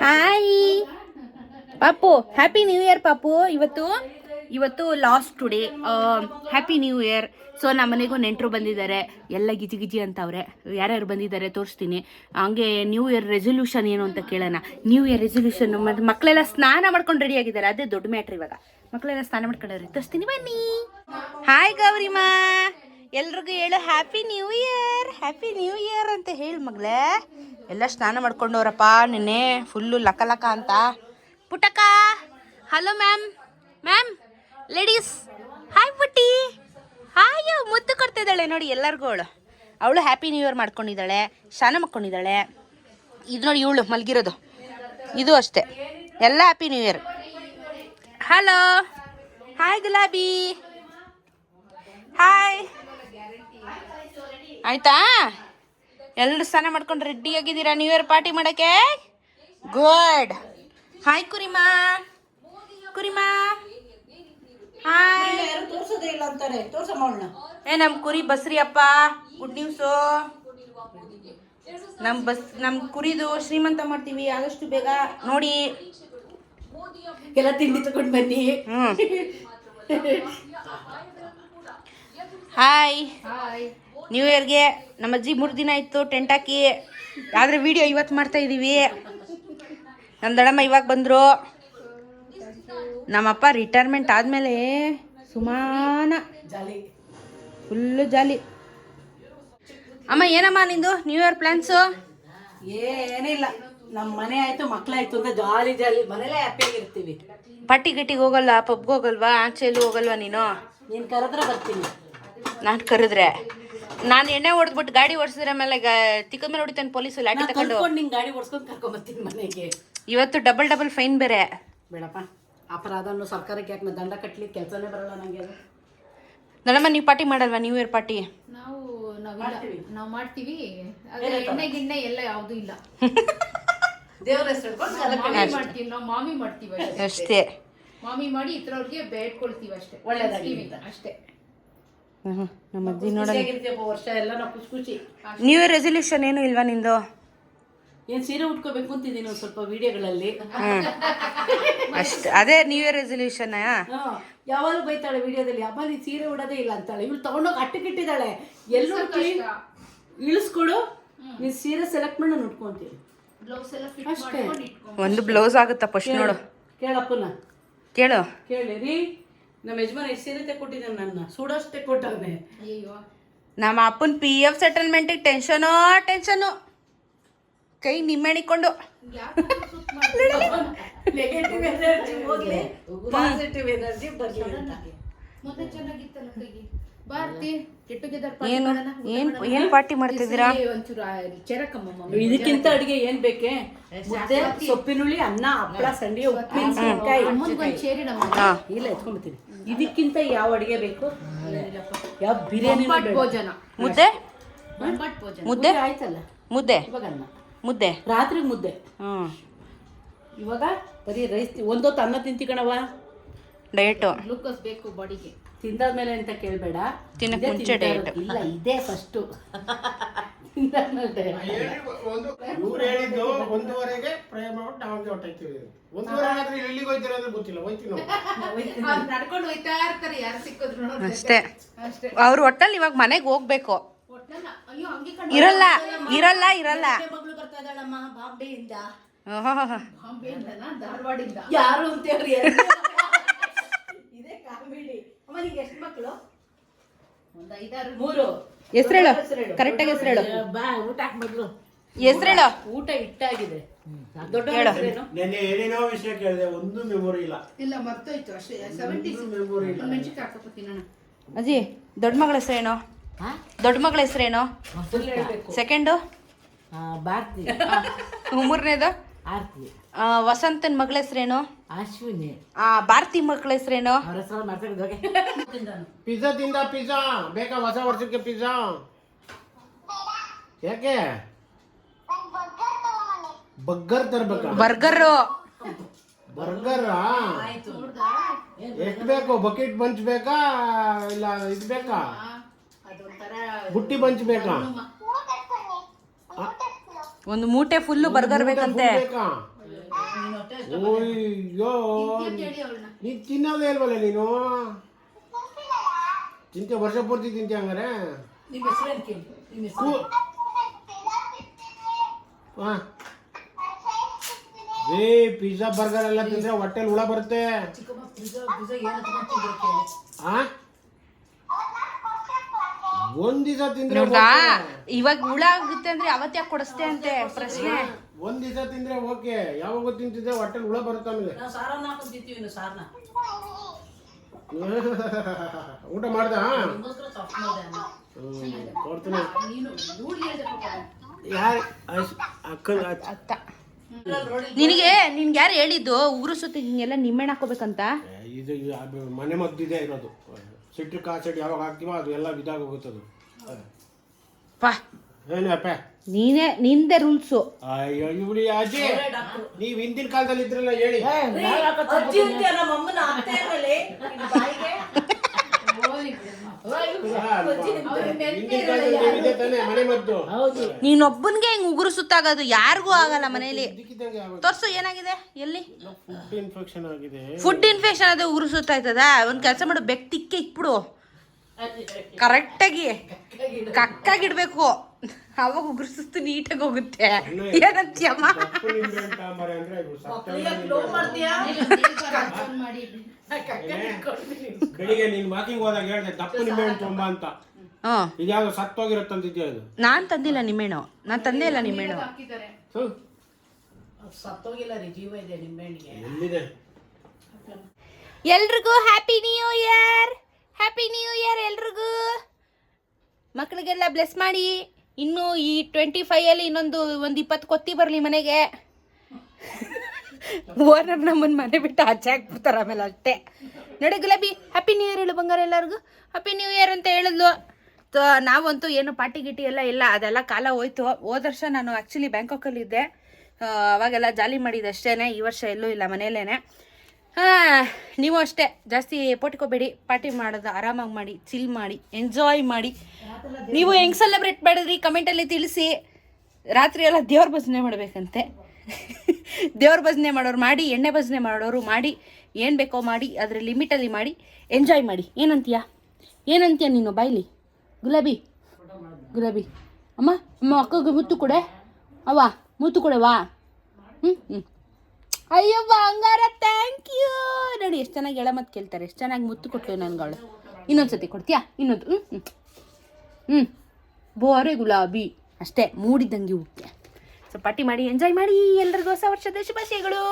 Hi ಪಾಪು happy new year ಪಾಪು ಇವತ್ತು ಇವತ್ತು last today happy new year so ನಮ್ಮ ಮನೆಗೂ ನೆಂಟರು ಬಂದಿದ್ದಾರೆ ಎಲ್ಲ ಗಿಜಿ ಗಿಜಿ ಅಂತವ್ರೆ ಯಾರ್ಯಾರು ಬಂದಿದ್ದಾರೆ ತೋರಿಸ್ತೀನಿ ಹಂಗೆ ನ್ಯೂ ಇಯರ್ ರೆಸೊಲ್ಯೂಷನ್ ಏನು ಅಂತ ಕೇಳೋಣ ನ್ಯೂ ಇಯರ್ ರೆಸೊಲ್ಯೂಷನ್ ಮತ್ತು ಮಕ್ಕಳೆಲ್ಲ ಸ್ನಾನ ಮಾಡ್ಕೊಂಡು ರೆಡಿ ಆಗಿದ್ದಾರೆ ಅದೇ ದೊಡ್ಡ ಮ್ಯಾಟ್ರ್ ಇವಾಗ ಮಕ್ಕಳೆಲ್ಲ ಸ್ನಾನ ಮಾಡ್ಕೊಂಡ್ರೆ ತೋರಿಸ್ತೀನಿ ಬನ್ನಿ ಹಾಯ್ ಗೌರಿಮಾ ಎಲ್ರಿಗೂ ಹೇಳು happy new year happy new year ಅಂತ ಹೇಳಿ ಮಗಳೇ ಎಲ್ಲ ಸ್ನಾನ ಮಾಡ್ಕೊಂಡವ್ರಪ್ಪ, ನಿನ್ನೆ ಫುಲ್ಲು ಲಕ ಲಕ ಅಂತ. ಪುಟಕ hello ma'am ma'am ladies hi ಪುಟ್ಟಿ. ಹಾಯ್ ಮುದ್ದು ಕೊಡ್ತಿದ್ದಾಳೆ ನೋಡಿ ಎಲ್ಲರಿಗೂ ಅವಳು. ಅವಳು ಹ್ಯಾಪಿ ನ್ಯೂ ಇಯರ್ ಮಾಡ್ಕೊಂಡಿದ್ದಾಳೆ, ಸ್ನಾನ ಮಾಡ್ಕೊಂಡಿದ್ದಾಳೆ. ಇದು ನೋಡಿ ಇವಳು ಮಲಗಿರೋದು. ಇದು ಅಷ್ಟೇ. ಎಲ್ಲ happy new year hello hi Gulabi. Hi ಆಯ್ತಾ? ಎಲ್ಲರೂ ಸ್ನಾನ ಮಾಡ್ಕೊಂಡು ರೆಡಿ ಆಗಿದ್ದೀರಾ? ನ್ಯೂ ಇಯರ್ ಪಾರ್ಟಿ ಮಾಡಕ್ಕೆ? ಗುಡ್ ಹಾಯ್ ಕುರಿಮಾ. ಕುರಿಮಾ. ಹಾಯ್ ತೋರ್ಸೋದೇ ಇಲ್ಲ ಅಂತಾರೆ. ತೋರ್ಸಮ್ಮ ಏ ನಮ್ಮ ಕುರಿ ಬಸ್ರಿ ಅಪ್ಪ. ಗುಡ್ ನ್ಯೂಸು ನಮ್ಮ ಬಸ್ ನಮ್ಮ ಕುರಿದು ಶ್ರೀಮಂತ ಮಾಡ್ತೀವಿ. ಆದಷ್ಟು ಬೇಗ ನೋಡಿ. ಎಲ್ಲ ತಿಂಡಿ ತಗೊಂಡ್ ಬನ್ನಿ. ಹಾಯ್ ಹಾಯ್ ನ್ಯೂ ಇಯರ್ಗೆ ನಮ್ಮ ಅಜ್ಜಿ ಮೂರು ದಿನ ಇತ್ತು ಟೆಂಟ್ ಹಾಕಿ. ಆದರೆ ವಿಡಿಯೋ ಇವತ್ತು ಮಾಡ್ತಾ ಇದ್ದೀವಿ ನಮ್ಮ ದಡಮ್ಮ ಇವಾಗ ಬಂದರು. ನಮ್ಮಪ್ಪ ರಿಟೈರ್ಮೆಂಟ್ ಆದಮೇಲೆ ಸುಮಾನ ಫುಲ್ಲು ಜಾಲಿ ಅಮ್ಮ ಏನಮ್ಮ ನಿಂದು ನ್ಯೂ ಇಯರ್ ಪ್ಲ್ಯಾನ್ಸು ಏನಿಲ್ಲ ನಮ್ಮ ಮನೆ ಆಯಿತು ಮಕ್ಕಳಾಯ್ತು ಅಂತ ಜಾಲಿ ಜಾಲಿ ಮನೇಲೆ ಹ್ಯಾಪಿಯಾಗಿರ್ತೀವಿ ಪಟ್ಟಿ ಗಿಟ್ಟಿಗೆ ಹೋಗಲ್ಲ ಪಬ್ಗೆ ಹೋಗಲ್ವಾ ಆಚೆ ಎಲ್ಲೂ ಹೋಗಲ್ವಾ ನೀನು? ನೀನು ಕರೆದ್ರೆ ಬರ್ತೀನಿ. ನಾನು ಕರೆದ್ರೆ. ನಾನು ಎಣ್ಣೆ ಹೊಡೆದ್ಬಿಟ್ಟು ಗಾಡಿ ಓಡಿಸಿದ್ರೆ ಆಮೇಲೆ ತಿಕ್ಕದ ಮೇಲೆ ಹೊಡಿತಾನೆ ಪೊಲೀಸ್ ಲಾಠಿ ತಗೊಂಡು ನಿಂಗೆ ಗಾಡಿ ಓಡಿಸ್ಕೊಂಡು ಕರ್ಕೊಂಬರ್ತೀನಿ ಮನೆಗೆ. ಇವತ್ತು ಡಬಲ್ ಡಬಲ್ ಫೈನ್ ಬೇರೆ. ಬೇಡಪ್ಪ. ಅಪರಾಧವನ್ನು ಸರ್ಕಾರಕ್ಕೆ ಯಾಕೆ ದಂಡ ಕಟ್ಲಿಕ್ಕೆ ಕೆಲಸನೇ ಬರಲ್ಲ ನನಗೆ ಅದು. ದೊಡ್ಡಮ್ಮ ನೀವು ಪಾರ್ಟಿ ಮಾಡಲ್ವಾ? New year party. ನಾವು ನಾವಿಲ್ಲ ನಾವು ಮಾಡ್ತೀವಿ. ಆದ್ರೆ ಎಣ್ಣೆ ಗಿಣ್ಣೆ ಎಲ್ಲ ಯಾವುದೂ ಇಲ್ಲ. ದೇವರ ಹೆಸರು ಮಾಮಿ ಮಾಡ್ತೀವಿ. ನಾವು ಮಾಮಿ ಮಾಡ್ತೀವಿ ಅಷ್ಟೇ. ಅಷ್ಟೇ. ಮಾಮಿ ಮಾಡಿ ಇತರವ್ರಿಗೆ ಬೇಡ್ಕೊಳ್ತೀವಿ ಅಷ್ಟೇ. ಒಳ್ಳೇದಾಗ್ಲಿ ಅಷ್ಟೇ. ನಮ್ಮ ಅಜ್ಜಿ ನೋಡ ವರ್ಷ ಎಲ್ಲ ನಾವು ಖುಷಿ ಖುಷಿ. ನ್ಯೂ ಇಯರ್ ರೆಸೊಲ್ಯೂಷನ್ ಏನು ಇಲ್ವಾ ನಿಂದು? ಏನು ಸೀರೆ ಉಟ್ಕೋಬೇಕು ಅಂತಿದ್ದೀನಿ ಒಂದ್ ಸ್ವಲ್ಪ ವಿಡಿಯೋಗಳಲ್ಲಿ. ಅಷ್ಟು ಅದೇ ನ್ಯೂ ಇಯರ್ ರೆಸೊಲ್ಯೂಷನ್ ಯಾವಾಗಲೂ ಬೈತಾಳೆ ವಿಡಿಯೋದಲ್ಲಿ ಅಮ್ಮ ನೀನು ಸೀರೆ ಉಡೋದೇ ಇಲ್ಲ ಅಂತಾಳೆ. ಇವಳು ತಗೊಂಡೋಗಿ ಅಟ್ಟಕ್ಕಿಟ್ಟಿದ್ದಾಳೆ ಎಲ್ಲೂ ಕ್ಲೀನ್ ಇಳಿಸ್ಕೊಡು ನೀನು ಸೀರೆ ಸೆಲೆಕ್ಟ್ ಮಾಡಿ ನಾನು ಉಟ್ಕೊಂತೀನಿ ಬ್ಲೌಸ್ ಎಲ್ಲ ಫಿಟ್ ಅಷ್ಟೇ. ಒಂದು ಬ್ಲೌಸ್ ಆಗುತ್ತಾ ಫಸ್ಟ್ ನೋಡು. ಕೇಳಪ್ಪನ. ಕೇಳು. ಕೇಳಿ ರೀ ನಮ್ಮ ಯಜಮಾನ ಎಷ್ಟು ಸೀರೆ ತೆಕ್ಕೊಟ್ಟಿದ್ದಾನೆ ನನ್ನ. ಸುಡೋಷ್ಟು ತೆಕ್ಕೊಟ್ಟವನೆ ಅಯ್ಯೋ ನಮ್ಮ ಅಪ್ಪನ ಪಿ ಎಫ್ ಸೆಟಲ್ಮೆಂಟಿಗೆ ಟೆನ್ಷನೋ ಟೆನ್ಷನು ಕೈ ನಿಮ್ಮೆಣಿಕೊಂಡು. ನೆಗೆಟಿವ್ ಎನರ್ಜಿ ಹೋಗ್ಲಿ. ಪಾಸಿಟಿವ್ ಎನರ್ಜಿ ಬರ್ಲಿ ಮತ್ತೆ ಚೆನ್ನಾಗಿತ್ತಲ್ಲ ಕೈಗೆ? ಏನು? ಏನ್ ಏನ್ ಪಾರ್ಟಿ ಮಾಡ್ತಿದ್ದೀರಾ? ಇದಕ್ಕಿಂತ ಅಡಿಗೆ ಏನ್ ಬೇಕೆ? ಮುದ್ದೆ ಸೊಪ್ಪಿನುಳ್ಳಿ ಅನ್ನ ಹಪ್ಪಳ ಸಂಡಿಗೆ ಉಪ್ಪಿನಕಾಯಿ. ಇಲ್ಲ ಎತ್ಕೊಂಡ್ಬಿಡ್ತೀನಿ ಇದಕ್ಕಿಂತ ಯಾವ ಅಡಿಗೆ ಬೇಕು? ಯಾವ ಬಿರಿಯಾನಿ ಭೋಜನ. ಮುದ್ದೆ? ಮುದ್ದೆ? ಆಯ್ತಲ್ಲ? ಮುದ್ದೆ? ಇವಾಗ ಮುದ್ದೆ? ರಾತ್ರಿ ಮುದ್ದೆ. ಹ್ಮ್ ಇವಾಗ ಬರೀ ರೈಸ್ ಒಂದೊತ್ತು ಅನ್ನ ತಿಂತಿ ಕಣವ ಡಯಟು. ಗ್ಲೂಕೋಸ್ ಬೇಕು ಬಾಡಿಗೆ. ತಿಂದಾದ್ಮೇಲೆ ಅಂತ ಕೇಳಬೇಡ. ತಿನ್ನಕ್ಕೆ ಇದೇ ಮುಂಚೆ ಡೇಟ್. ಇಲ್ಲ ಇದೇ ಫಸ್ಟು ತಿಂದಾದ್ಮೇಲೆ ಒಂದು ಇವ್ರು ಹೇಳಿದ್ದು ಒಂದೂವರೆಗೆ ಪ್ರಯಾಣ ಮಾಡ್ಬಿಟ್ಟು ನಾವು ಹೊಟ್ಟೈತೀವಿ ಒಂದೂವರೆ ಆದ್ರೆ ಎಲ್ಲಿಗೆ ಹೋಯ್ತೀರ ಅಂದ್ರೆ ಗೊತ್ತಿಲ್ಲ ಹೋಯ್ತೀವಿ ನಾವು. ಅವ್ರು ನಡ್ಕೊಂಡು ಹೋಯ್ತಾ ಇರ್ತಾರೆ ಯಾರು ಸಿಕ್ಕಿದ್ರು ಅಷ್ಟೇ. ಅಷ್ಟೇ. ಅವ್ರ ಒಟ್ಟಲ್ಲಿ ಇವಾಗ ಮನೆಗೆ ಹೋಗ್ಬೇಕು. ಇರಲ್ಲ ಇರಲ್ಲ ಇರಲ್ಲ. ಮಗಳು ಬರ್ತಾ ಇದ್ದಾಳಮ್ಮ? ಬಾಂಬೆಯಿಂದ. ಬಾಂಬೆಯಿಂದನಾ ಧಾರವಾಡಿಂದ ಯಾರು ಅಂತ ಹೇಳಿ ಇದೇ ಕಾಮಿಡಿ ಅಮ್ಮ ನಿಂಗೆ ಎಷ್ಟು ಮಕ್ಕಳು ಒಂದ್ ಐದಾರು ಮೂರು. ಹೆಸರೇಳು? ಕರೆಕ್ಟಾಗಿ ಹೆಸ್ರೇಳು. ಬಾ ಊಟ ಹಾಕ್ಬಾರ್ದು ಹೆಸರೇಳು? ಊಟ ಇಟ್ಟಾಗಿದೆ ದೊಡ್ಡ ಹೇಳು. ಹೆಸರೇನು? ನೆನ್ನೆ ಏನೇನೋ ವಿಷಯ ಕೇಳಿದೆ ಒಂದು ಮೆಮೊರಿ ಇಲ್ಲ. ಇಲ್ಲ ಮರ್ತೋಯ್ತು ಅಷ್ಟೇ. ಸೆವೆಂಟಿ ಮೆಮೊರಿ ಇಲ್ಲ. ಮೆಣಸಿಗೆ ಹಾಕೋತೀನಿ ನಾನು ಅಜ್ಜಿ ದೊಡ್ಡ ಮಗಳ ಹೆಸರೇನು? ದೊಡ್ಡ ಮಗಳ ಹೆಸರೇನು? ಸೆಕೆಂಡು ಭಾರತಿ. ಮೂರನೇದು? ಆರ್ತಿ. ವಸಂತನ ಮಗಳ ಹೆಸರೇನು? ಅಶ್ವಿನಿ. ಆ ಭಾರತಿ ಮಕ್ಕಳ ಹೆಸರೇನು? ಪಿಜ್ಜಾ ತಿಂದ ಪಿಜ್ಜಾ ಬೇಕಾ ಹೊಸ ವರ್ಷಕ್ಕೆ ಪಿಜ್ಜಾ ಯಾಕೆ? ಬಗ್ಗರ್ ತರ್ಬೇಕಾ? ಬರ್ಗರ್. ಬರ್ಗರ್ ಎಷ್ಟು ಬೇಕು? ಬಕೆಟ್ ಬಂಚ್ ಬೇಕಾ? ಇಲ್ಲ ಇದು ಬೇಕಾ? ಬುಟ್ಟಿ ಬಂಚ್ ಬೇಕಾ? ಒಂದು ಮೂಟೆ ಫುಲ್ಲು ಬರ್ಗರ್ ಬೇಕಂತೆ. ಬೇಕಾ? ಅವಳನ್ನ ನೀನ್ ತಿನ್ನೋದೇ ಇಲ್ವಲ್ಲ ನೀನು? ತಿಂತೆ ವರ್ಷ ಪೂರ್ತಿ ತಿಂತೆ ಹಂಗಾರೆ? ಹಾಂ ಹಾ. ಏ ಪಿಜ್ಜಾ ಬರ್ಗರ್ ಎಲ್ಲ ತಿಂದ್ರೆ ಹೊಟ್ಟೆಲ್ ಹುಳ ಬರುತ್ತೆ. ಚಿಕ್ಕಮ್ಮ ಪಿಜ್ಜಾ ಪಿಜ್ಜಾ ಏನು ತಗೊಂತಿದ್ರು ಒಂದ್ ದಿವಸ ತಿಂದ್ರೆ ನೋಡ್ದ ಇವಾಗ ಹುಳ ಆಗುತ್ತೆ ಅಂದ್ರೆ ಅವತ್ತು ಯಾಕೆ ಕೊಡಿಸ್ತೆ ಅಂತೆ ಪ್ರಶ್ನೆ? ಒಂದ್ ದಿವಸ ತಿಂದ್ರೆ ಓಕೆ ಯಾವಾಗ ತಿಂತಿದ್ರೆ ಹೊಟ್ಟೆ ಹುಳ ಬರುತ್ತೆ ಆಮೇಲೆ ನಾವು ಸಾರನ್ನ ಹಾಕೊಂಡು ಇನ್ನು ಸಾರನ್ನ ಊಟ ಮಾಡ್ದ? ಕೊಡ್ತೀನಿ. ನೀನು ರೂಢಿ ಪಾಪ. ಯಾರು? ಅತ್ತ. ನಿನಗೆ ನಿನ್ಗೆ ಯಾರು ಹೇಳಿದ್ದು? ಊರು ಸುತ್ತ ಹಿಂಗೆಲ್ಲ ನಿಮ್ಮೆಣ್ಣ ಹಾಕೋಬೇಕಂತ? ಇದು ಮನೆ ಮದ್ದಿದೆ ಇರೋದು. ಸಿಟ್ರಿಕ್ ಆಸಿಡ್ ಯಾವಾಗ ಹಾಕ್ತೀವೋ ಅದು ಎಲ್ಲ ಇದಾಗ ಹೋಗುತ್ತದು ಪಾ ಏನಪ್ಪ ನೀನೇ ನಿಂದೆ ರೂಲ್ಸು. ಅಯ್ಯೋ ಇವಳಿ ಅಜ್ಜಿ ನೀವ್ ಹಿಂದಿನ ಕಾಲದಲ್ಲಿ ಇದ್ರಲ್ಲ ಹೇಳಿ. ನೀನೊಬ್ಬನ್ಗೆ ಹಿಂಗ್ ಉಗುರು ಸುತ್ತಾಗೋದು ಯಾರಿಗೂ ಆಗಲ್ಲ ಮನೇಲಿ ತೋರ್ಸು, ಏನಾಗಿದೆ? ಎಲ್ಲಿ? ಫುಡ್ ಇನ್ಫೆಕ್ಷನ್ ಅದೇ ಫುಡ್ ಇನ್ಫೆಕ್ಷನ್ ಅದು ಉಗುರು ಸುತ್ತಾಯ್ತದ? ಒಂದ್ ಕೆಲಸ ಮಾಡು ಬೆಕ್ ತಿಕ್ಕೆ ಇಕ್ಬಿಡು ಕರೆಕ್ಟಾಗಿ ಕಕ್ಕಾಗಿಡ್ಬೇಕು ಅವಾಗ ಉಗುರು ಸುಸ್ತು ನೀಟಾಗಿ ಹೋಗುತ್ತೆ. ಏನಂತೀಯಮ್ಮ? ಬೆಳಿಗ್ಗೆ ನೀನ್ ವಾಕಿಂಗ್ ಹೋದಾಗ ಹೇಳ್ದೆ ದಪ್ಪು ನಿಂಬೆ ಹಣ್ಣು ತೊಂಬ ಅಂತ. ಇದ್ಯಾವ್ದು ಸತ್ತೋಗಿರತ್ತಂತಿದ್ಯಾ ಇದು? ನಾನ್ ತಂದಿಲ್ಲ ನಿಮ್ಮೆಣ್ಣು ನಾನ್ ತಂದೇ ಇಲ್ಲ ನಿಮ್ಮೆಣ್ಣು. ಸತ್ತೋಗಿಲ್ಲ ರೀ ಜೀವ ಇದೆ ನಿಮ್ಮೆಣ್ಣಿಗೆ ಎಲ್ಲಿದೆ? ಎಲ್ರಿಗೂ happy new year happy new year ಎಲ್ರಿಗೂ. ಮಕ್ಕಳಿಗೆಲ್ಲ ಬ್ಲೆಸ್ ಮಾಡಿ. ಇನ್ನು ಈ ಟ್ವೆಂಟಿ ಫೈವಲ್ಲಿ ಇನ್ನೊಂದು ಒಂದು ಇಪ್ಪತ್ತು ಕೊತ್ತಿ ಬರಲಿ ಮನೆಗೆ. ಓನರ್ ನಮ್ಮನ್ನು ಮನೆ ಬಿಟ್ಟು ಆಚೆ ಹಾಕ್ಬಿಡ್ತಾರೆ ಆಮೇಲೆ ಅಷ್ಟೇ. ನೋಡಿ ಗುಲಾಬಿ ಹ್ಯಾಪಿ ನ್ಯೂ ಇಯರ್ ಹೇಳು ಬಂಗಾರ ಎಲ್ಲರಿಗೂ. ಹ್ಯಾಪಿ ನ್ಯೂ ಇಯರ್ ಅಂತ ಹೇಳಿದ್ಲು. ನಾವಂತೂ ಏನು ಪಾರ್ಟಿ ಗಿಟಿ ಎಲ್ಲ ಇಲ್ಲ, ಅದೆಲ್ಲ ಕಾಲ ಹೋಯ್ತು. ಹೋದ ವರ್ಷ ನಾನು ಆ್ಯಕ್ಚುಲಿ ಬ್ಯಾಂಕಾಕಲ್ಲಿದ್ದೆ ಅವಾಗೆಲ್ಲ ಜಾಲಿ ಮಾಡಿದ್ದು ಅಷ್ಟೇ ಈ ವರ್ಷ ಎಲ್ಲೂ ಇಲ್ಲ ಮನೆಯಲ್ಲೇ ಹಾಂ, ನೀವು ಅಷ್ಟೇ. ಜಾಸ್ತಿ ಪೋಟಿಕೋಬೇಡಿ. ಪಾರ್ಟಿ ಮಾಡೋದು ಆರಾಮಾಗಿ ಮಾಡಿ ಚಿಲ್ ಮಾಡಿ ಎಂಜಾಯ್ ಮಾಡಿ. ನೀವು ಹೆಂಗೆ ಸೆಲೆಬ್ರೇಟ್ ಮಾಡಿದ್ರಿ ಕಮೆಂಟಲ್ಲಿ ತಿಳಿಸಿ. ರಾತ್ರಿ ಎಲ್ಲ ದೇವ್ರ ಭಜನೆ ಮಾಡಬೇಕಂತೆ. ದೇವ್ರ ಭಜನೆ ಮಾಡೋರು ಮಾಡಿ, ಎಣ್ಣೆ ಭಜನೆ ಮಾಡೋರು ಮಾಡಿ, ಏನು ಬೇಕೋ ಮಾಡಿ, ಅದರ ಲಿಮಿಟಲ್ಲಿ ಮಾಡಿ ಎಂಜಾಯ್ ಮಾಡಿ. ಏನಂತೀಯ? ಏನಂತೀಯ ನೀನು ಬಾಯ್ಲಿ? ಗುಲಾಬಿ? ಗುಲಾಬಿ. ಅಮ್ಮ ಅಮ್ಮ ಅಕ್ಕಗೆ ಮುತ್ತು ಕೊಡೆ. ಅವ್ವ, ಮುತ್ತು ಕೊಡೆ, ವಾ. ಹ್ಞೂ ಹ್ಞೂ ಅಯ್ಯೋ ಬಂಗಾರ ಥ್ಯಾಂಕ್ ಎಷ್ಟು ಚೆನ್ನಾಗಿ ಎಳ ಮತ್ತೆ ಕೇಳ್ತಾರೆ, ಎಷ್ಟು ಚೆನ್ನಾಗಿ ಮುತ್ತು ಕೊಟ್ಟು ನನ್ಗಳು ಇನ್ನೊಂದು ಇನ್ನೊಂದ್ಸತಿ ಕೊಡ್ತೀಯಾ? ಇನ್ನೊಂದು ಹ್ಞೂ ಹ್ಞೂ ಹ್ಞೂ ಬೋರೆ ಗುಲಾಬಿ. ಅಷ್ಟೇ, ಮೂಡಿದ್ದಂಗೆ ಉಕ್ಕೆ ಸೊ ಪಾರ್ಟಿ ಮಾಡಿ ಎಂಜಾಯ್ ಮಾಡಿ, ಎಲ್ರಿಗೂ ಹೊಸ ವರ್ಷದ ಶುಭಾಶಯಗಳು.